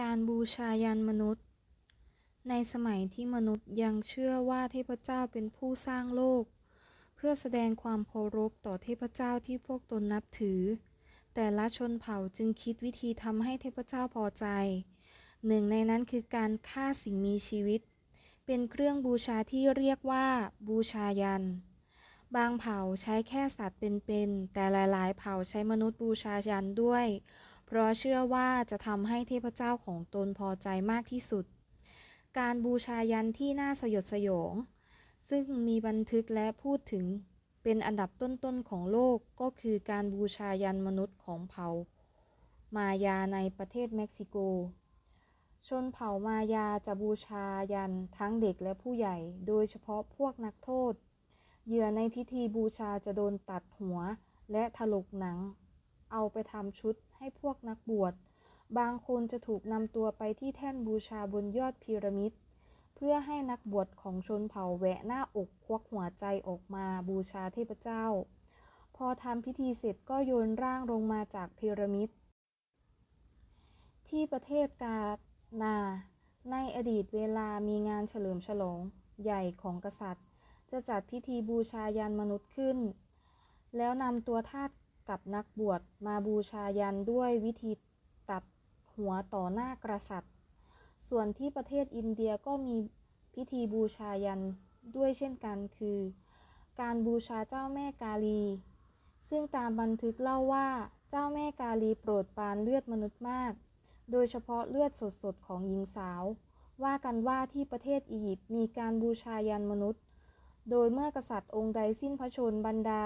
การบูชายันมนุษย์ ในสมัยที่มนุษย์ยังเชื่อว่าเทพเจ้าเป็นผู้สร้างโลก เพื่อแสดงความเคารพต่อเทพเจ้าที่พวกตนนับถือ แต่ละชนเผ่าจึงคิดวิธีทำให้เทพเจ้าพอใจ หนึ่งในนั้นคือการฆ่าสิ่งมีชีวิต เป็นเครื่องบูชาที่เรียกว่า บูชายัน บางเผ่าใช้แค่สัตว์เป็นๆแต่หลาย ๆ เผ่าใช้มนุษย์บูชายันด้วย เพราะเชื่อว่าจะทำให้เทพเจ้าของตนพอใจมากที่สุด การบูชายันที่น่าสยดสยอง ซึ่งมีบันทึกและพูดถึงเป็นอันดับต้นๆของโลกก็คือการบูชายันมนุษย์ของเผ่ามายาในประเทศเม็กซิโก ชนเผ่ามายาจะบูชายันทั้งเด็กและผู้ใหญ่ โดยเฉพาะพวกนักโทษ เหยื่อในพิธีบูชาจะโดนตัดหัวและถลกหนัง เอาไปทำชุด ให้พวกนักบวช บางคนจะถูกนำตัวไปที่แท่นบูชาบนยอดพีระมิด เพื่อให้นักบวชของชนเผ่าแหวะหน้าอกควักหัวใจออกมาบูชาเทพเจ้า พอทำพิธีเสร็จก็โยนร่างลงมาจากพีระมิด ที่ประเทศกานา ในอดีตเวลามีงานเฉลิมฉลอง ใหญ่ของกษัตริย์ จะจัดพิธีบูชายันมนุษย์ขึ้น แล้วนำตัวทาส กับนักบวชมาบูชายันด้วยวิธีตัดหัวต่อหน้ากษัตริย์ ส่วนที่ประเทศอินเดียก็มีพิธีบูชายันด้วยเช่นกันคือ การบูชาเจ้าแม่กาลี ซึ่งตามบันทึกเล่าว่าเจ้าแม่กาลีโปรดปรานเลือดมนุษย์มาก โดยเฉพาะเลือดสดๆของหญิงสาว ว่ากันว่าที่ประเทศอียิปต์มีการบูชายันมนุษย์ โดยเมื่อกษัตริย์องค์ใดสิ้นพระชนบรรดา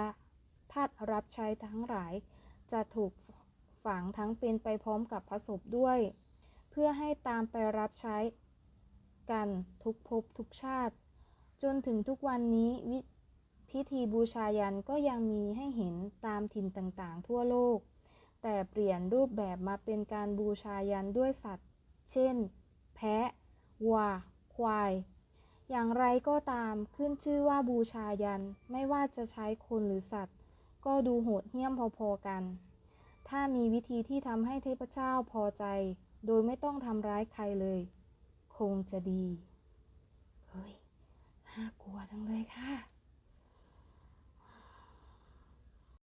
ทาสรับใช้ทั้งหลาย จะถูกฝังทั้งเป็นไปพร้อมกับพระศพด้วย เพื่อให้ตามไปรับใช้กันทุกภพทุกชาติ จนถึงทุกวันนี้วิพิธีบูชายันก็ยังมีให้เห็นตามถิ่นต่างๆ ทั่วโลก แต่เปลี่ยนรูปแบบมาเป็นการบูชายันด้วยสัตว์ เช่น แพะวัวควาย อย่างไรก็ตามขึ้นชื่อว่าบูชายันไม่ว่าจะใช้คนหรือสัตว์ ก็ดูโหดเหี้ยมพอๆกัน ถ้ามีวิธีที่ทำให้เทพเจ้าพอใจ โดยไม่ต้องทำร้ายใครเลย คงจะดี เฮ้ย น่ากลัวจังเลยค่ะ